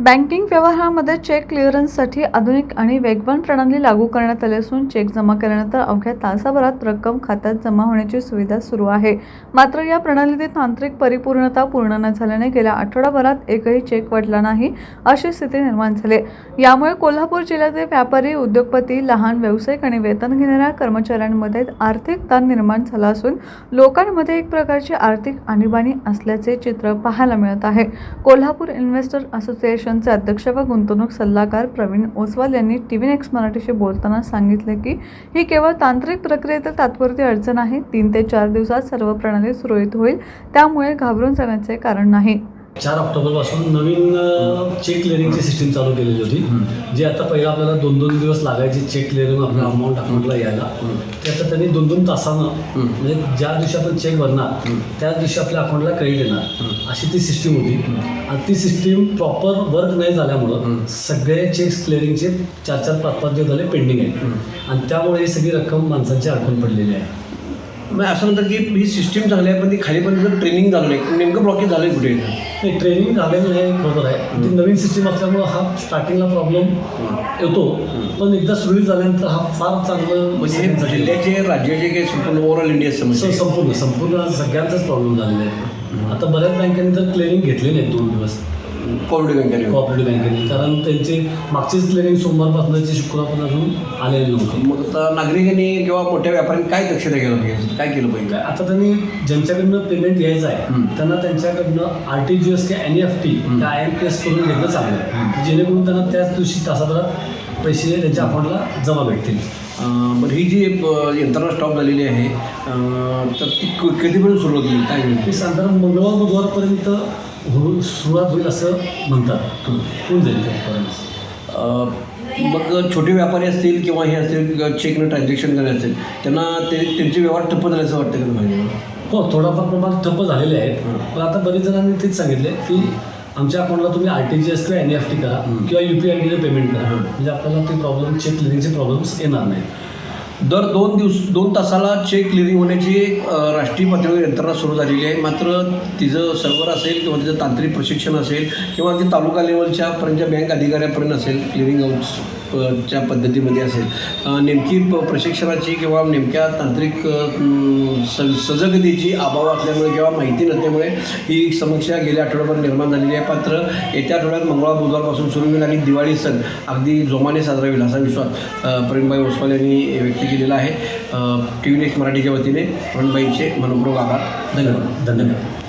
Banking व्यवहारामध्ये check क्लिअरन्ससाठी आधुनिक आणि वेगवान प्रणाली लागू करण्यात आली असून चेक जमा केल्यानंतर अवघ्या तासाभरात रक्कम खात्यात जमा होण्याची सुविधा सुरू आहे. मात्र या प्रणालीतील तांत्रिक परिपूर्णता पूर्ण न झाल्याने गेल्या आठवडाभरात एकही चेक वाटला नाही अशी स्थिती निर्माण झाली. यामुळे कोल्हापूर जिल्ह्यातील व्यापारी उद्योगपती लहान व्यावसायिक आणि वेतन घेणाऱ्या कर्मचाऱ्यांमध्ये आर्थिक ताण निर्माण झाला असून लोकांमध्ये एक प्रकारची आर्थिक आणीबाणी असल्याचे चित्र पाहायला मिळत आहे. कोल्हापूर इन्व्हेस्टर फाउंडेशनचे अध्यक्ष व गुंतवणूक सल्लागार प्रवीण ओसवाल यांनी टी व्ही नेक्स्ट मराठीशी बोलताना सांगितले की ही केवळ तांत्रिक प्रक्रियेतील तात्पुरती अडचण आहे. तीन ते चार दिवसात सर्व प्रणाली सुरळीत होईल. त्यामुळे घाबरून जाण्याचे कारण नाही. चार ऑक्टोबरपासून नवीन चेक क्लिअरिंगची सिस्टीम चालू केलेली होती. जी आता पहिला आपल्याला दोन दोन दिवस लागायची चेक क्लिअरिंग आपल्या अमाऊंट अकाउंटला यायला. ते आता त्यांनी दोन दोन तासानं म्हणजे ज्या दिवशी आपण चेक भरणार त्याच दिवशी आपल्या अकाउंटला क्रेडिट येणार. अशी ती सिस्टीम होती. आणि ती सिस्टीम प्रॉपर वर्क नाही झाल्यामुळं सगळे चेक्स क्लिअरिंगचे चार चार पाच पाच दिवस झाले पेंडिंग आहेत आणि त्यामुळे ही सगळी रक्कम माणसांची अडकून पडलेली आहे. मग असं म्हणतात की ही सिस्टीम चांगली आहे पण ती खाली पण ट्रेनिंग झालं नाही नेमकं ब्लॉकेज झालं आहे कुठे? नाही ट्रेनिंग झालेलं नाही बरोबर आहे. ती नवीन सिस्टीम असल्यामुळं हा स्टार्टिंगला प्रॉब्लेम येतो. पण एकदा सुरळीत झाल्यानंतर हा फार चांगलं म्हणजे जिल्ह्याचे राज्याचे काही संपूर्ण ओव्हरऑल इंडिया समस्या आहे. संपूर्ण संपूर्ण सगळ्यांचाच प्रॉब्लेम झालेला आहे. आता बऱ्याच बँकांनी तर क्लिअरिंग घेतली नाही दोन दिवस. कोविड बँकेने कोऑपरेटिव्ह बँकेने कारण त्यांची मागचीच क्लिअरिंग सोमवारपासूनची शुक्रवारपासून अजून आलेली नव्हती. मग आता नागरिकांनी किंवा मोठ्या व्यापाऱ्यांनी काय दक्षता घ्यायला पाहिजे काय केलं पाहिजे? आता त्यांनी ज्यांच्याकडनं पेमेंट घ्यायचं आहे त्यांना त्यांच्याकडनं आर टी जी एस किंवा एन एफ टी किंवा आय एम पी एस करून घेतलं चांगलं आहे. जेणेकरून त्यांना त्याच दिवशी तासाभरात पैसे त्यांच्या अकाउंटला जमा भेटतील. बरं ही जी यंत्रणा स्टॉप झालेली आहे तर ती क- कधीपर्यंत सुरू होईल? काय ते साधारण मंगळवार बुधवारपर्यंत हो सुरुवात होईल असं म्हणतात. होऊन जाईल मग छोटे व्यापारी असतील किंवा हे असतील चेकनं ट्रान्झॅक्शन करणे असेल त्यांना ते त्यांचे व्यवहार ठप्प झाले असं वाटतं का तुम्हाला? हो थोडाफार प्रमाणात ठप्प झालेले आहेत. पण आता बरेच जणांनी तेच सांगितले की आमच्या अकाउंटला तुम्ही आर टी जी एस किंवा एन एफ टी करा किंवा यू पी आय डीने पेमेंट करा. म्हणजे आपल्याला ते प्रॉब्लेम चेक क्लिअरिंगचे प्रॉब्लेम्स येणार नाही दर दोन दिवस दोन तासाला चेक क्लिअरिंग होण्याची एक राष्ट्रीय पातळीवर यंत्रणा सुरू झालेली आहे. मात्र तिचं सर्व्हर असेल किंवा तिचं तांत्रिक प्रशिक्षण असेल किंवा ती तालुका लेवलच्या पर्यंत बँक अधिकाऱ्यापर्यंत असेल क्लिअरिंग हाऊस च्या पद्धतीमध्ये असेल. नेमकी प- प्रशिक्षणाची किंवा नेमक्या तांत्रिक स सजगतेची अभाव असल्यामुळे किंवा माहिती नसल्यामुळे ही समस्या गेल्या आठवड्याभर निर्माण झालेली आहे. मात्र येत्या आठवड्यात मंगळवार बुधवारपासून सुरू होईल आणि दिवाळी सण अगदी जोमाने साजरा होईल असा विश्वास प्रेमबाई ओसवाल यांनी व्यक्त केलेला आहे. टी व्ही नेक्स्ट मराठीच्या वतीने प्रवीणबाईंचे मनपूर्वक आभार. धन्यवाद. धन्यवाद.